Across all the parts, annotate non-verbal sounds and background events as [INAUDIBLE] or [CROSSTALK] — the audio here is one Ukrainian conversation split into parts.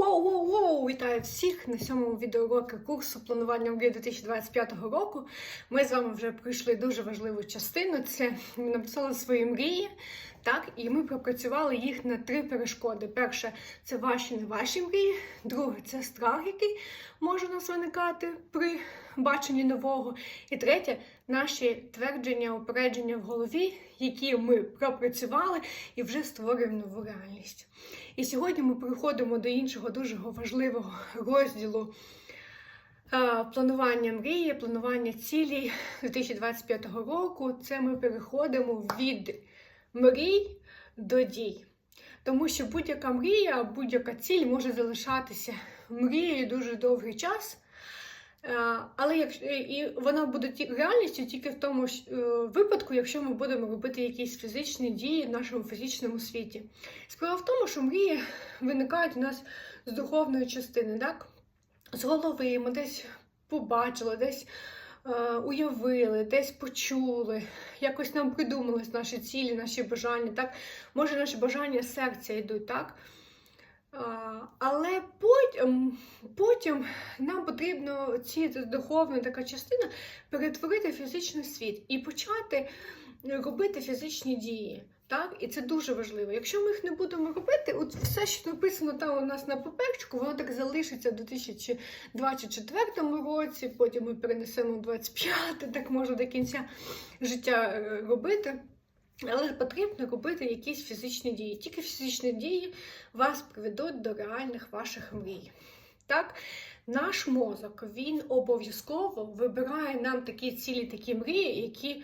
Воу-воу-воу! Вітаю всіх на сьомому відеоуроці курсу планування мрії 2025 року. Ми з вами вже пройшли дуже важливу частину. Це написали свої мрії, так, і ми пропрацювали їх на три перешкоди. Перше це ваші не ваші мрії. Друге це страх, який може у нас виникати при баченні нового. І третє наші твердження, упередження в голові, які ми пропрацювали і вже створюємо нову реальність. І сьогодні ми приходимо до іншого дуже важливого розділу е, планування мрії, планування цілей 2025 року. Це ми переходимо від мрій до дій. Тому що будь-яка мрія, будь-яка ціль може залишатися мрією дуже довгий час. Е, Але як і вона буде реальністю тільки в тому ж, е, випадку, якщо ми будемо робити якісь фізичні дії в нашому фізичному світі. Справа в тому, що мрії виникають у нас з духовної частини, так? З голови ми десь побачили, десь е, уявили, десь почули, якось нам придумались наші цілі, наші бажання, так? Може, наші бажання серця йдуть, так? Але потім, потім нам потрібно ці духовна така частина перетворити в фізичний світ і почати робити фізичні дії. Так? І це дуже важливо. Якщо ми їх не будемо робити, от все, що написано там у нас на паперчику, воно так залишиться до 2024 році, потім ми перенесемо в 25, так можна до кінця життя е, робити. Але потрібно робити якісь фізичні дії. Тільки фізичні дії вас приведуть до реальних ваших мрій. Так? Наш мозок він обов'язково вибирає нам такі цілі, такі мрії, які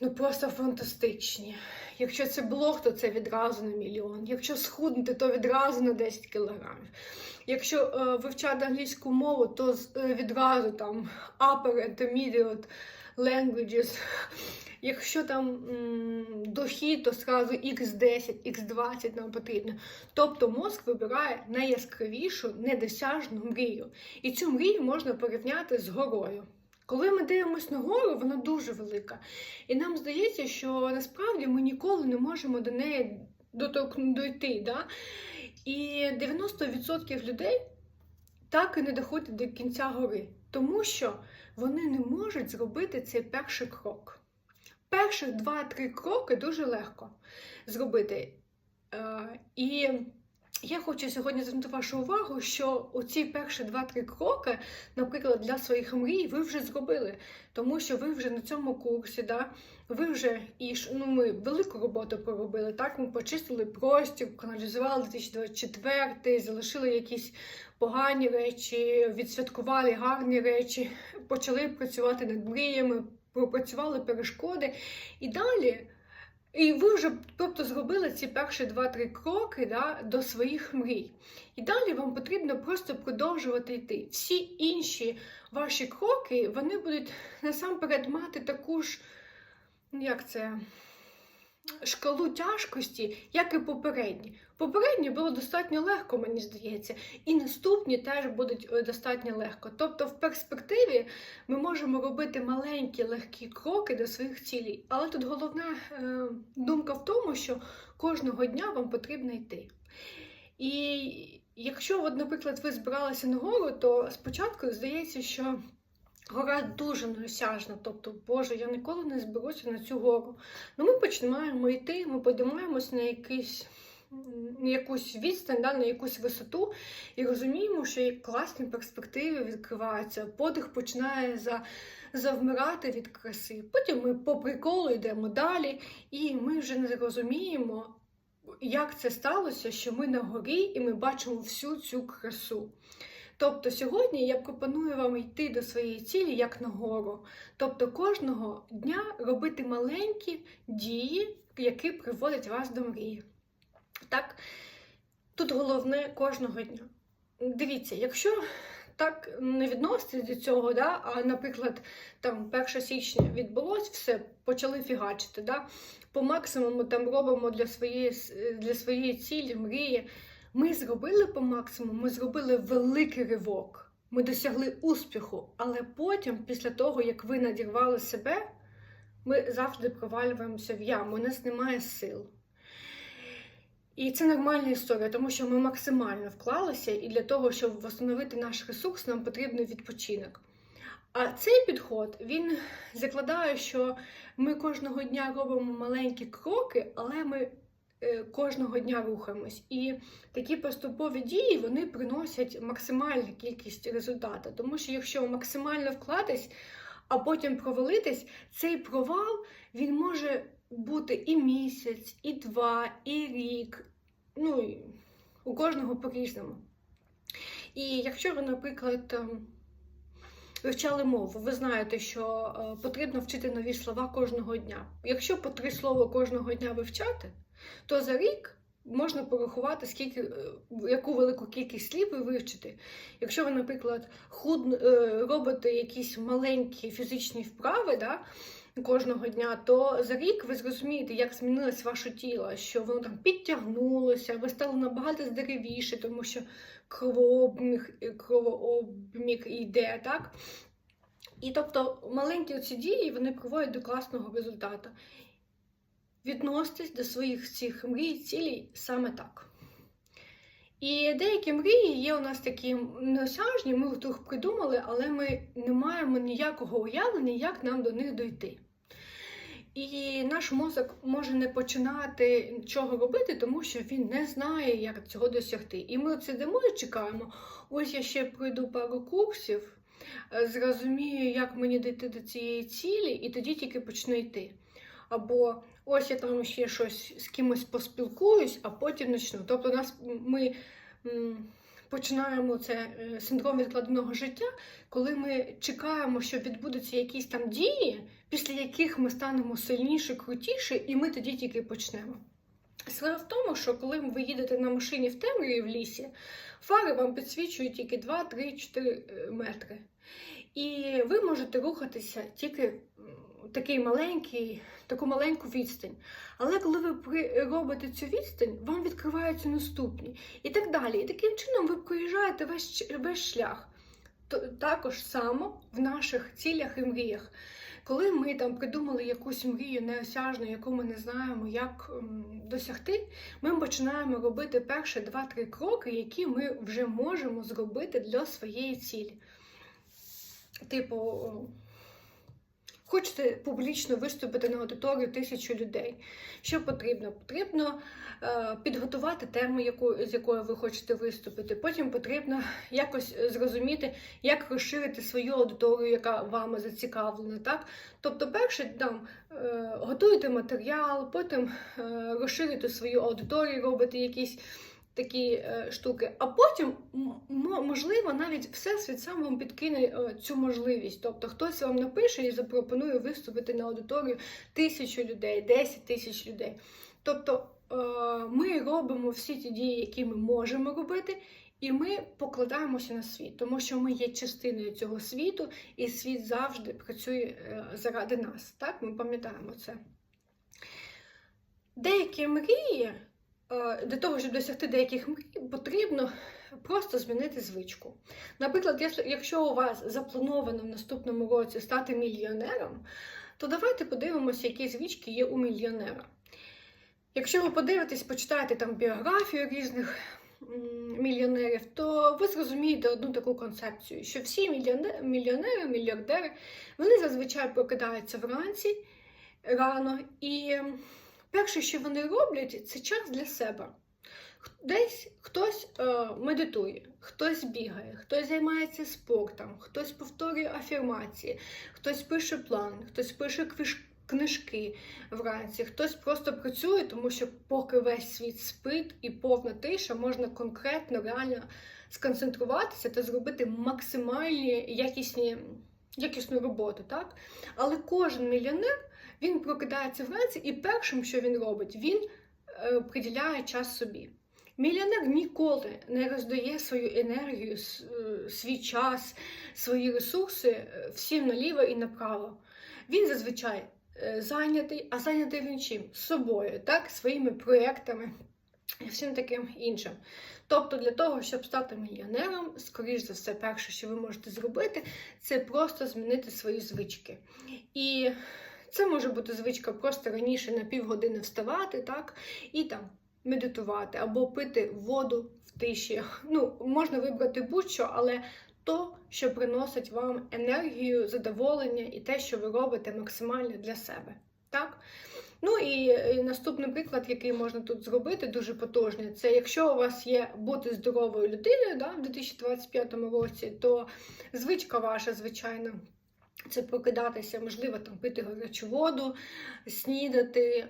ну просто фантастичні. Якщо це блог, то це відразу на мільйон. Якщо схуднути, то відразу на 10 кілограмів. Якщо е, вивчати англійську мову, то е, відразу там upper intermediate languages. Якщо там дохід, то зразу x10, x20 нам потрібно. Тобто мозк вибирає найяскравішу, недосяжну мрію. І цю мрію можна порівняти з горою. Коли ми дивимося на гору, вона дуже велика. І нам здається, що насправді ми ніколи не можемо до неї дойти. Да? І 90% людей так і не доходять до кінця гори, тому що вони не можуть зробити цей перший крок. Перших 2-3 кроки дуже легко зробити. Е, І я хочу сьогодні звернути вашу увагу, що оці перші 2-3 кроки, наприклад, для своїх мрій, ви вже зробили, тому що ви вже на цьому курсі, да, ви вже і ну, ми велику роботу проробили. Так, ми почистили простір, каналізували 2024, залишили якісь погані речі, відсвяткували гарні речі, почали працювати над мріями, пропрацювали перешкоди. І далі. І ви вже тобто зробили ці перші 2-3 кроки да, до своїх мрій. І далі вам потрібно просто продовжувати йти. Всі інші ваші кроки вони будуть насамперед мати таку ж, як це, шкалу тяжкості, як і попередні. Попередні було достатньо легко, мені здається, і наступні теж будуть е, достатньо легко. Тобто, в перспективі ми можемо робити маленькі легкі кроки до своїх цілей. Але тут головна е, думка в тому, що кожного дня вам потрібно йти. І якщо, от, наприклад, ви збиралися на гору, то спочатку здається, що гора дуже неосяжна. Тобто, Боже, я ніколи не зберуся на цю гору. Ну, ми починаємо йти, ми підіймаємось на на якусь відстань, да, на якусь висоту, і розуміємо, що є класні перспективи відкриваються. Подих починає за, завмирати від краси. Потім ми по приколу йдемо далі, і ми вже не розуміємо, як це сталося, що ми на горі і ми бачимо всю цю красу. Тобто сьогодні я пропоную вам йти до своєї цілі як на гору. Тобто кожного дня робити маленькі дії, які приводять вас до мрії. Так, тут головне кожного дня. Дивіться, якщо так не відноситься до цього, да, а, наприклад, там 1 січня відбулось, все, почали фігачити. Да, по максимуму там робимо для своєї, для своєї цілі, мрії. Ми зробили по максимуму, ми зробили великий ривок. Ми досягли успіху, але потім, після того, як ви надірвали себе, ми завжди провалюємося в яму, у нас немає сил. І це нормальна історія, тому що ми максимально вклалися, і для того, щоб встановити наш ресурс, нам потрібен відпочинок. А цей підход він закладає, що ми кожного дня робимо маленькі кроки, але ми кожного дня рухаємось. І такі поступові дії вони приносять максимальну кількість результату. Тому що якщо максимально вкладись, а потім провалитись, цей провал він може бути і місяць, і два, і рік. Ну, у кожного по-різному. І якщо ви, наприклад, вивчали мову, ви знаєте, що е, потрібно вчити нові слова кожного дня. Якщо по три слова кожного дня вивчати, то за рік можна порахувати, скільки, е, яку велику кількість слів ви вивчите. Якщо ви, наприклад, худ, е, робите якісь маленькі фізичні вправи, да, кожного дня, то за рік ви зрозумієте, як змінилось ваше тіло, що воно там підтягнулося, ви стали набагато здоровіше, тому що кровообміг, кровообміг йде, так? І тобто маленькі ці дії вони приводять до класного результату. Відноситесь до своїх цих мрій, цілей саме так. І деякі мрії є у нас такі неосяжні, ми їх придумали, але ми не маємо ніякого уявлення, як нам до них дойти. І наш мозок може не починати нічого робити, тому що він не знає, як цього досягти. І ми сидимо і чекаємо. Ось я ще пройду пару курсів, е, зрозумію, як мені дійти до цієї цілі, і тоді тільки почну йти. Або ось я там ще щось з кимось поспілкуюсь, а потім почну. Тобто, нас ми починаємо це е, синдром відкладеного життя, коли ми чекаємо, що відбудуться якісь там дії, після яких ми станемо сильніше, крутіше, і ми тоді тільки почнемо. Справа в тому, що коли ви їдете на машині в темряві в лісі, фари вам підсвічують тільки 2, 3, 4 метри. І ви можете рухатися тільки такий маленький, таку маленьку відстань. Але коли ви робите цю відстань, вам відкриваються наступні і так далі. І таким чином ви проїжджаєте весь, весь шлях. Також само в наших цілях і мріях. Коли ми там придумали якусь мрію неосяжну, яку ми не знаємо, як ем, досягти, ми починаємо робити перші два-три кроки, які ми вже можемо зробити для своєї цілі. Типу, хочете публічно виступити на аудиторію тисячу людей. Що потрібно? Потрібно е, підготувати тему, яку, з якою ви хочете виступити. Потім потрібно якось зрозуміти, як розширити свою аудиторію, яка вами зацікавлена. Так? Тобто, перше там е, готуєте матеріал, потім е, розширюєте свою аудиторію, робите якісь такі е, штуки. А потім, можливо, навіть Всесвіт сам вам підкине е, цю можливість. Тобто хтось вам напише і запропонує виступити на аудиторію тисячу людей, 10 тисяч людей. Тобто е, ми робимо всі ті дії, які ми можемо робити. І ми покладаємося на світ, тому що ми є частиною цього світу, і світ завжди працює заради нас. Так, ми пам'ятаємо це. Деякі мрії для того, щоб досягти деяких мрій, потрібно просто змінити звичку. Наприклад, якщо- у вас заплановано в наступному році стати мільйонером, то давайте подивимося, які звички є у мільйонера. Якщо ви подивитесь, почитаєте там біографію різних мільйонерів, то ви зрозумієте одну таку концепцію, що всі мільйоне- мільйонери, мільярдери, вони зазвичай прокидаються вранці рано і перше, що вони роблять, це час для себе. Десь хтось е, медитує, хтось бігає, хтось займається спортом, хтось повторює афірмації, хтось пише план, хтось пише квиш- книжки вранці, хтось просто працює, тому що поки весь світ спить і повна тиша, можна конкретно, реально сконцентруватися та зробити максимальні якісні, якісну роботу. Так? Але кожен мільйонер він прокидається вранці, і першим, що він робить, він е, приділяє час собі. Мільйонер ніколи не роздає свою енергію, е, свій час, свої ресурси е, всім наліво і направо. Він зазвичай е, зайнятий, а зайнятий він чим? Собою, так? своїми проєктами і всім таким іншим. Тобто, для того, щоб стати мільйонером, скоріш за все, перше, що ви можете зробити, це просто змінити свої звички. І це може бути звичка просто раніше на півгодини вставати, так, і там медитувати або пити воду в тиші. Ну, можна вибрати будь-що, але то, що приносить вам енергію, задоволення і те, що ви робите максимально для себе. Так? Ну і, наступний приклад, який можна тут зробити, дуже потужний, це якщо у вас є бути здоровою людиною да, в 2025 році, то звичка ваша, звичайно, це прокидатися, можливо, там пити гарячу воду, снідати.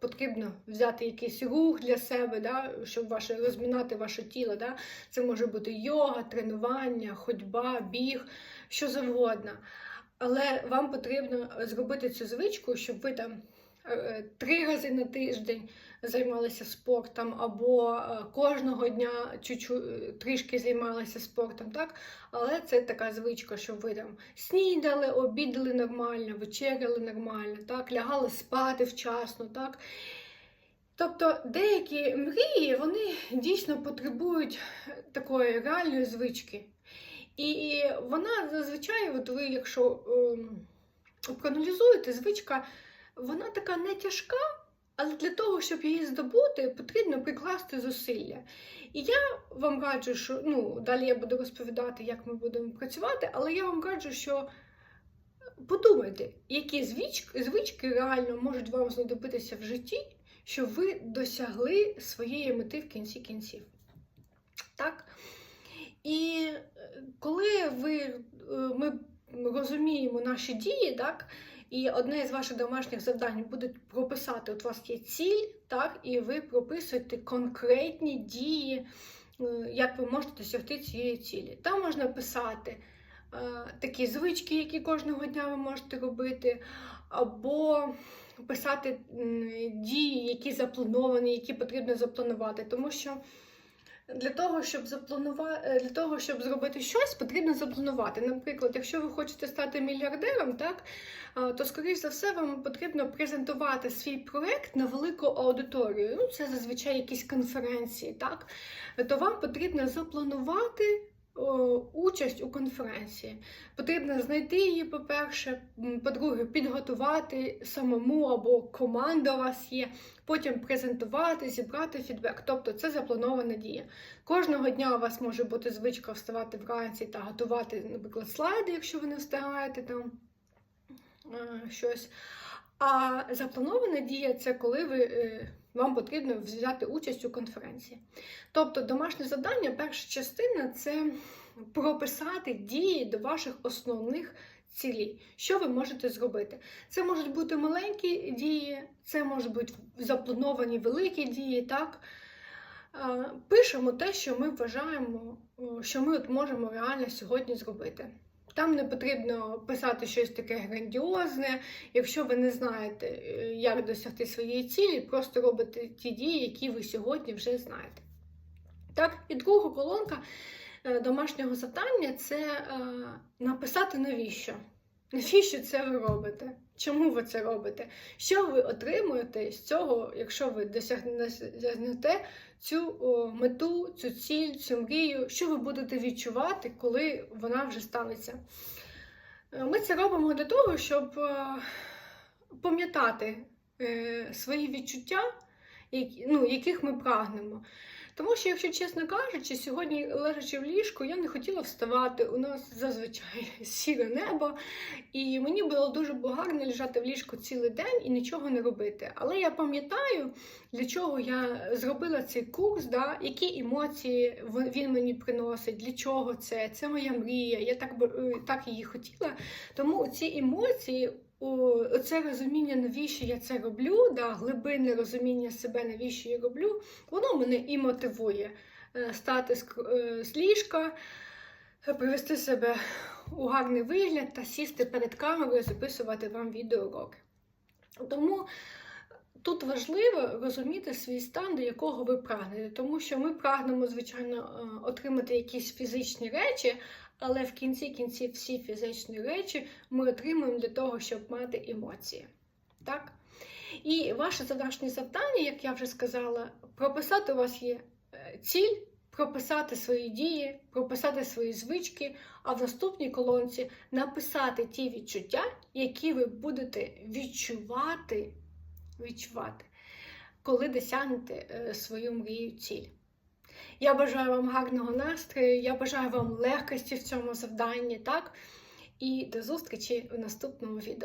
Потрібно взяти якийсь рух для себе, да, щоб ваше, розмінати ваше тіло. Да. Це може бути йога, тренування, ходьба, біг, що завгодно. Але вам потрібно зробити цю звичку, щоб ви там е, три рази на тиждень займалися спортом, або е, кожного дня чуть-чуть трішки займалися спортом, так? Але це така звичка, щоб ви там снідали, обідали нормально, вечеряли нормально, так? лягали спати вчасно, так? Тобто деякі мрії вони дійсно потребують такої реальної звички. І вона зазвичай, от ви, якщо ем, проаналізуєте, звичка, вона така не тяжка, але для того, щоб її здобути, потрібно прикласти зусилля. І я вам раджу, що ну, далі я буду розповідати, як ми будемо працювати, але я вам раджу, що подумайте, які звички, звички реально можуть вам знадобитися в житті, щоб ви досягли своєї мети в кінці кінців. Так? І е, коли ви, е, ми розуміємо наші дії, так, і одне з ваших домашніх завдань буде прописати, от у вас є ціль, так, і ви прописуєте конкретні дії, е, як ви можете досягти цієї цілі. Там можна писати е, такі звички, які кожного дня ви можете робити, або писати дії, які заплановані, які потрібно запланувати. Тому що для того, щоб запланувати, для того, щоб зробити щось, потрібно запланувати. Наприклад, якщо ви хочете стати мільярдером, так то скоріш за все вам потрібно презентувати свій проект на велику аудиторію. Ну, це зазвичай якісь конференції, так то вам потрібно запланувати. Участь у конференції. Потрібно знайти її, по-перше, по-друге, підготувати самому або команда у вас є, потім презентувати, зібрати фідбек. Тобто це запланована дія. Кожного дня у вас може бути звичка вставати вранці та готувати, наприклад, слайди, якщо ви не встигаєте там е, щось. А запланована дія це коли ви, е, вам потрібно взяти участь у конференції. Тобто, домашнє завдання, перша частина це прописати дії до ваших основних цілей. Що ви можете зробити? Це можуть бути маленькі дії, це можуть бути заплановані великі дії. так? Е, Пишемо те, що ми вважаємо, що ми от можемо реально сьогодні зробити. Там не потрібно писати щось таке грандіозне. Якщо ви не знаєте, е, як досягти своєї цілі, просто робите ті дії, які ви сьогодні вже знаєте. Так, і друга колонка домашнього завдання це е, написати навіщо. Навіщо це ви робите? Чому ви це робите? Що ви отримуєте з цього, якщо ви досягнете цю мету, цю ціль, цю мрію, що ви будете відчувати, коли вона вже станеться? Е, Ми це робимо для того, щоб е, пам'ятати е, свої відчуття, ну, яких ми прагнемо. Тому що, якщо чесно кажучи, сьогодні лежачи в ліжку, я не хотіла вставати. У нас зазвичай [LAUGHS] сіре небо, і мені було дуже гарно лежати в ліжку цілий день і нічого не робити. Але я пам'ятаю, для чого я зробила цей курс, да, які емоції він мені приносить, для чого це, це моя мрія. Я так би- так її хотіла. Тому ці емоції. О, Це розуміння, навіщо я це роблю, да, глибинне розуміння себе, навіщо я роблю, воно мене і мотивує е, стати е, з ліжка, привести себе у гарний вигляд та сісти перед камерою, записувати вам відеоуроки. Тому тут важливо розуміти свій стан, до якого ви прагнете, тому що ми прагнемо, звичайно, е, отримати якісь фізичні речі, але в кінці кінців всі фізичні речі ми отримуємо для того, щоб мати емоції. Так? І ваше домашнє завдання, як я вже сказала, прописати у вас є е, ціль, прописати свої дії, прописати свої звички, а в наступній колонці написати ті відчуття, які ви будете відчувати, відчувати коли досягнете е, свою мрію ціль. Я бажаю вам гарного настрою, я бажаю вам легкості в цьому завданні, так? І до зустрічі в наступному відео.